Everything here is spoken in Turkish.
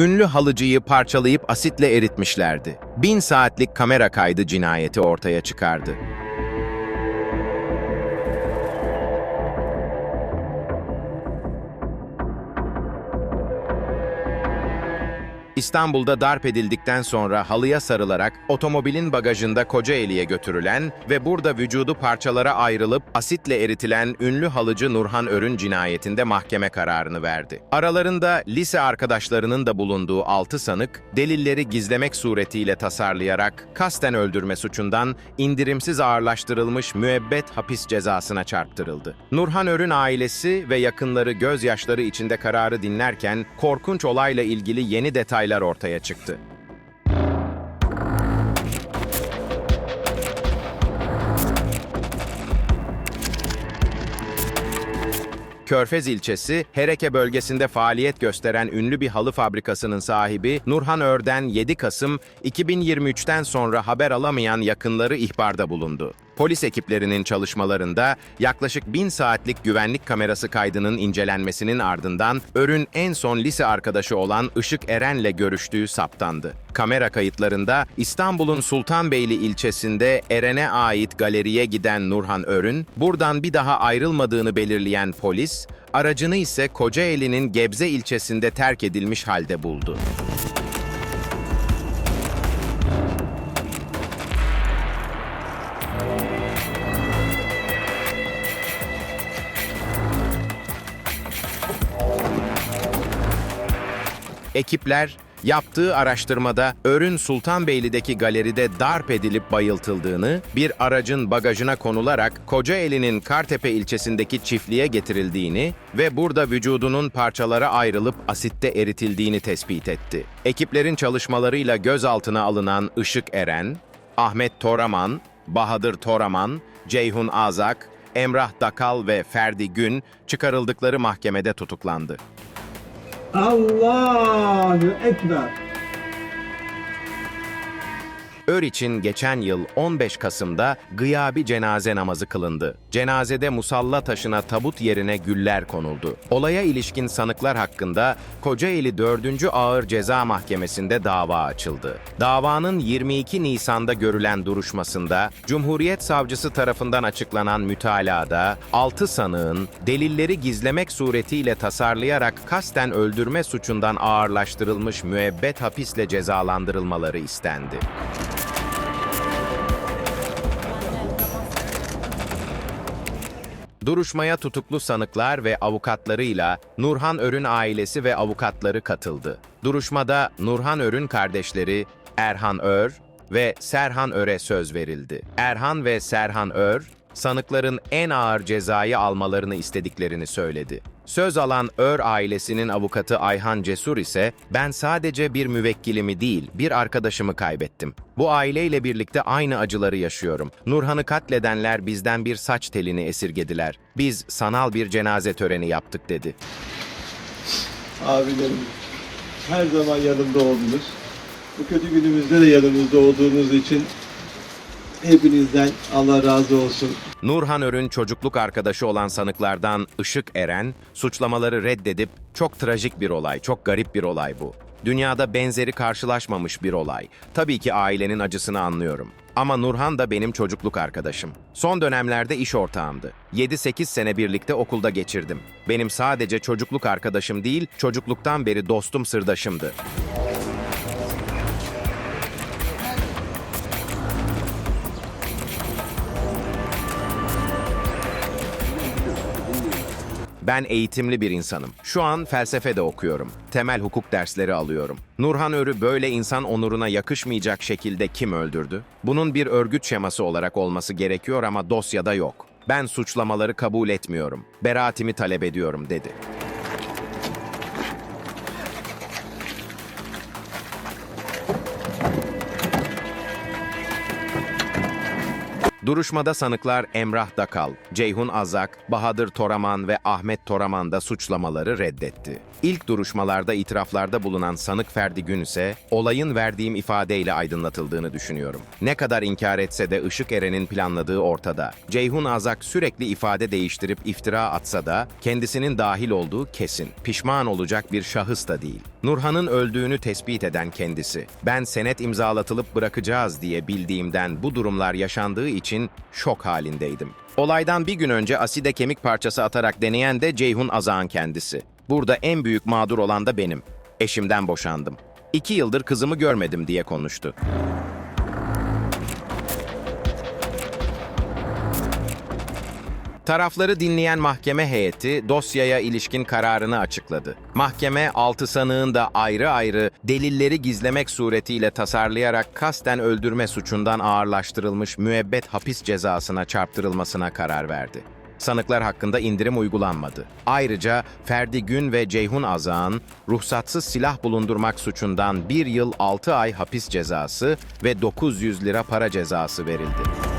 ünlü halıcıyı parçalayıp asitle eritmişlerdi. Bin saatlik kamera kaydı cinayeti ortaya çıkardı. İstanbul'da darp edildikten sonra halıya sarılarak otomobilin bagajında Kocaeli'ye götürülen ve burada vücudu parçalara ayrılıp asitle eritilen ünlü halıcı Nurhan Örün cinayetinde mahkeme kararını verdi. Aralarında lise arkadaşlarının da bulunduğu 6 sanık, delilleri gizlemek suretiyle tasarlayarak kasten öldürme suçundan indirimsiz ağırlaştırılmış müebbet hapis cezasına çarptırıldı. Nurhan Örün ailesi ve yakınları gözyaşları içinde kararı dinlerken korkunç olayla ilgili yeni detaylar ortaya çıktı. Körfez ilçesi, Hereke bölgesinde faaliyet gösteren ünlü bir halı fabrikasının sahibi Nurhan Örden 7 Kasım 2023'ten sonra haber alamayan yakınları ihbarda bulundu. Polis ekiplerinin çalışmalarında yaklaşık 1000 saatlik güvenlik kamerası kaydının incelenmesinin ardından Ör'ün en son lise arkadaşı olan Işık Eren'le görüştüğü saptandı. Kamera kayıtlarında İstanbul'un Sultanbeyli ilçesinde Eren'e ait galeriye giden Nurhan Ör'ün, buradan bir daha ayrılmadığını belirleyen polis, aracını ise Kocaeli'nin Gebze ilçesinde terk edilmiş halde buldu. Ekipler yaptığı araştırmada Örün Sultanbeyli'deki galeride darp edilip bayıltıldığını, bir aracın bagajına konularak Kocaeli'nin Kartepe ilçesindeki çiftliğe getirildiğini ve burada vücudunun parçalara ayrılıp asitte eritildiğini tespit etti. Ekiplerin çalışmalarıyla gözaltına alınan Işık Eren, Ahmet Toraman, Bahadır Toraman, Ceyhun Azak, Emrah Dakal ve Ferdi Gün çıkarıldıkları mahkemede tutuklandı. Allahu Ekber. Ör için geçen yıl 15 Kasım'da gıyabi cenaze namazı kılındı. Cenazede musalla taşına tabut yerine güller konuldu. Olaya ilişkin sanıklar hakkında Kocaeli 4. Ağır Ceza Mahkemesi'nde dava açıldı. Davanın 22 Nisan'da görülen duruşmasında Cumhuriyet Savcısı tarafından açıklanan mütalada 6 sanığın delilleri gizlemek suretiyle tasarlayarak kasten öldürme suçundan ağırlaştırılmış müebbet hapisle cezalandırılmaları istendi. Duruşmaya tutuklu sanıklar ve avukatlarıyla Nurhan Örün ailesi ve avukatları katıldı. Duruşmada Nurhan Örün kardeşleri Erhan Ör ve Serhan Ör'e söz verildi. Erhan ve Serhan Ör, sanıkların en ağır cezayı almalarını istediklerini söyledi. Söz alan Ör ailesinin avukatı Ayhan Cesur ise ben sadece bir müvekkilimi değil bir arkadaşımı kaybettim. Bu aileyle birlikte aynı acıları yaşıyorum. Nurhan'ı katledenler bizden bir saç telini esirgediler. Biz sanal bir cenaze töreni yaptık dedi. Abilerim her zaman yanımda oldunuz. Bu kötü günümüzde de yanımızda olduğunuz için hepinizden Allah razı olsun. Nurhan Ör'ün çocukluk arkadaşı olan sanıklardan Işık Eren, suçlamaları reddedip çok trajik bir olay, çok garip bir olay bu. Dünyada benzeri karşılaşmamış bir olay. Tabii ki ailenin acısını anlıyorum. Ama Nurhan da benim çocukluk arkadaşım. Son dönemlerde iş ortağımdı. 7-8 sene birlikte okulda geçirdim. Benim sadece çocukluk arkadaşım değil, çocukluktan beri dostum sırdaşımdı. Ben eğitimli bir insanım. Şu an felsefe de okuyorum. Temel hukuk dersleri alıyorum. Nurhan Ör'ü böyle insan onuruna yakışmayacak şekilde kim öldürdü? Bunun bir örgüt şeması olarak olması gerekiyor ama dosyada yok. Ben suçlamaları kabul etmiyorum. Beraatimi talep ediyorum dedi. Duruşmada sanıklar Emrah Dakal, Ceyhun Azak, Bahadır Toraman ve Ahmet Toraman da suçlamaları reddetti. İlk duruşmalarda itiraflarda bulunan sanık Ferdi Gün ise olayın verdiğim ifadeyle aydınlatıldığını düşünüyorum. Ne kadar inkar etse de Işık Eren'in planladığı ortada. Ceyhun Azak sürekli ifade değiştirip iftira atsa da kendisinin dahil olduğu kesin. Pişman olacak bir şahıs da değil. Nurhan'ın öldüğünü tespit eden kendisi. Ben senet imzalatılıp bırakacağız diye bildiğimden bu durumlar yaşandığı için şok halindeydim. Olaydan bir gün önce aside kemik parçası atarak deneyen de Ceyhun Azağ'ın kendisi. Burada en büyük mağdur olan da benim. Eşimden boşandım. İki yıldır kızımı görmedim diye konuştu. Tarafları dinleyen mahkeme heyeti dosyaya ilişkin kararını açıkladı. Mahkeme altı sanığın da ayrı ayrı delilleri gizlemek suretiyle tasarlayarak kasten öldürme suçundan ağırlaştırılmış müebbet hapis cezasına çarptırılmasına karar verdi. Sanıklar hakkında indirim uygulanmadı. Ayrıca Ferdi Gün ve Ceyhun Azağ'ın ruhsatsız silah bulundurmak suçundan bir yıl 6 ay hapis cezası ve 900 lira para cezası verildi.